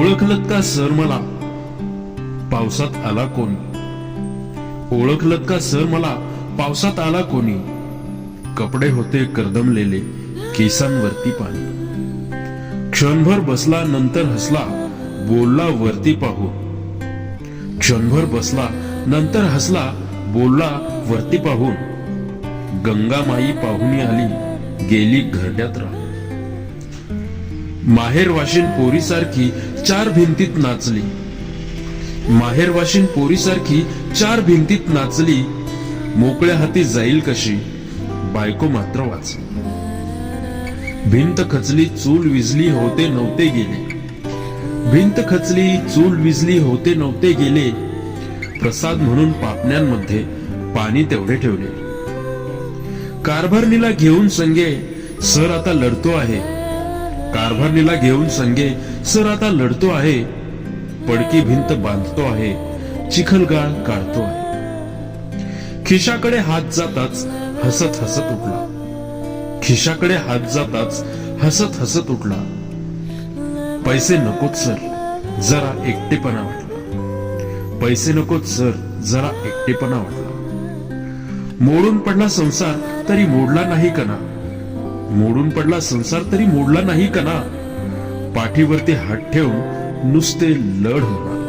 ओळखलत का सर मला? पावसात आला कोण? ओळखलत का सर मला? पावसात आला कोणी? कपडे होते करदमलेले केसांवरती पाणी. क्षणभर बसला नंतर हसला बोलला वरती पाहून क्षणभर बसला नंतर हसला बोलला वरती पाहून गंगामाई पाहुणी आली गेली घरड्यात राहून माहेरवाशीन पोरीसारखी चार भिंतीत नाचली. माहेरवाशीन पोरीसारखी चार भिंतीत नाचली. मोकळ्या हाती जाईल कशी? बायको मात्र वाचली. भिंत खचली चूल विजली होते नव्हते गेले. भिंत खचली चूल विजली होते नव्हते गेले. प्रसाद म्हणून पापण्यांमध्ये पाणी तेवढे ठेवले. कारभारणीला घेऊन संगे सर आता लढतो आहे. कारभारणीला घेऊन संगे सर आता लढतो आहे. पडकी भिंत बांधतो आहे. चिखलगाळ काढतो आहे. खिशाकडे हात जाताच हसत हसत उठला. खिशाकडे हात जाताच हसत हसत उठला. पैसे नकोत सर. जरा एकटेपणा वाटला. पैसे नकोत सर. जरा एकटेपणा वाटला. मोडून पडला संसार तरी मोडला नाही कना मोडून पडला संसार तरी मोडला नाही का ना पाठीवरती हात ठेवून नुसते लढ होणार.